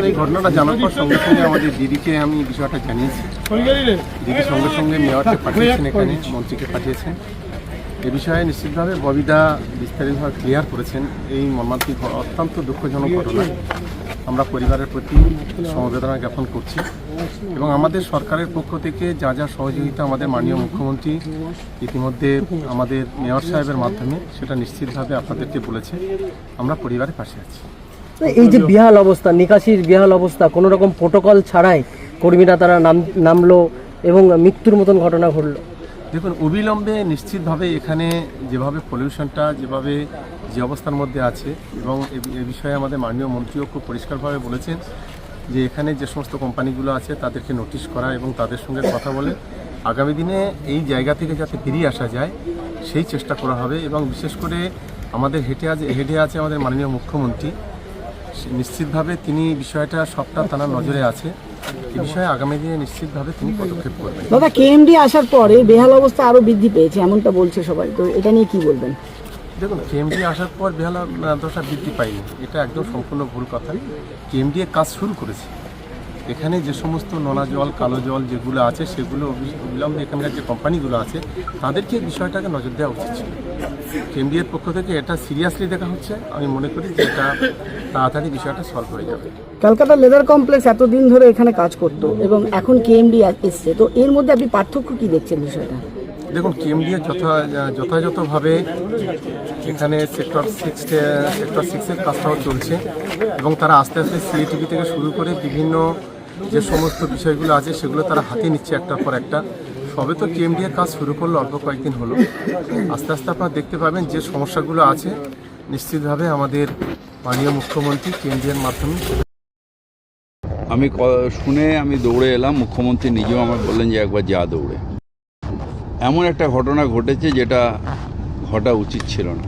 আসলে এই ঘটনাটা জানার পর সঙ্গে সঙ্গে আমাদের দিদিকে আমি বিষয়টা জানিয়েছি। দিদি সঙ্গে সঙ্গে মেয়রকে পাঠিয়েছেন এখানে, মন্ত্রীকে পাঠিয়েছেন। এ বিষয়ে নিশ্চিতভাবে ববিদা বিস্তারিতভাবে ক্লিয়ার করেছেন। এই মর্মান্তিক অত্যন্ত দুঃখজনক ঘটনা। আমরা পরিবারের প্রতি সমবেদনা জ্ঞাপন করছি এবং আমাদের সরকারের পক্ষ থেকে যা যা সহযোগিতা আমাদের মাননীয় মুখ্যমন্ত্রী ইতিমধ্যে আমাদের মেয়র সাহেবের মাধ্যমে, সেটা নিশ্চিতভাবে আপনাদেরকে বলেছে। আমরা পরিবারের পাশে আছি। এই যে বিহাল অবস্থা নিকাশির বিহাল অবস্থা কোনো রকম প্রোটোকল ছাড়াই কর্মীরা তারা নাম নামলো এবং মৃত্যুর মতন ঘটনা ঘটলো। দেখুন অবিলম্বে নিশ্চিতভাবে এখানে যেভাবে পলিউশনটা যেভাবে যে অবস্থার মধ্যে আছে এবং এ- বিষয়ে আমাদের মাননীয় মন্ত্রীও খুব পরিষ্কারভাবে বলেছেন যে এখানে যে সমস্ত কোম্পানিগুলো আছে তাদেরকে নোটিশ করা এবং তাদের সঙ্গে কথা বলে আগামী দিনে এই জায়গা থেকে যাতে ফিরিয়ে আসা যায় সেই চেষ্টা করা হবে এবং বিশেষ করে আমাদের হেঁটে আছে হেঁটে আছে আমাদের মাননীয় মুখ্যমন্ত্রী। নিশ্চিতভাবে তিনি বিষয়টা সবটা তার নজরে আছে। এই বিষয়ে আগামী দিনে নিশ্চিতভাবে তিনি পদক্ষেপ করবেন। দাদা কেএমডি আসার পরে বেহাল অবস্থা আরও বৃদ্ধি পেয়েছে এমনটা বলছে সবাই। তো এটা নিয়ে কি বলবেন? দেখুন কেএমডি আসার পর বেহালা দশা বৃদ্ধি পায়নি। এটা একদম সম্পূর্ণ ভুল কথা। কেএমডি এর কাজ শুরু করেছে। এখানে যে সমস্ত নোনা জল কালো জল যেগুলো আছে সেগুলো অবিলম্বে এখানকার যে কোম্পানিগুলো আছে তাদেরকে বিষয়টাকে নজর দেওয়া উচিত ছিল। কেএমডি এর পক্ষ থেকে এটা সিরিয়াসলি দেখা হচ্ছে। আমি মনে করি যে এটা তাড়াতাড়ি বিষয়টা সলভ হয়ে যাবে। কলকাতা লেদার কমপ্লেক্স এতদিন ধরে এখানে কাজ করতো এবং এখন কেএমডি এসছে। তো এর মধ্যে আপনি পার্থক্য কি দেখছেন বিষয়টা? দেখুন কেএমডি যথা যথাযথভাবে এখানে সেক্টর সিক্স সেক্টর সিক্সের কাজটাও চলছে এবং তারা আস্তে আস্তে সিএটিভি থেকে শুরু করে বিভিন্ন যে সমস্ত বিষয়গুলো আছে সেগুলো তারা হাতে নিচ্ছে একটার পর একটা। সবে তো কেএমডি এর কাজ শুরু করল, অল্প কয়েকদিন হলো। আস্তে আস্তে আপনারা দেখতে পাবেন যে সমস্যাগুলো আছে। নিশ্চিতভাবে আমাদের মাননীয় মুখ্যমন্ত্রী কেএমডি এর মাধ্যমে। আমি শুনে আমি দৌড়ে এলাম, মুখ্যমন্ত্রী নিজেও আমাকে বললেন যে একবার যা দৌড়ে। এমন একটা ঘটনা ঘটেছে যেটা ঘটা উচিত ছিল না।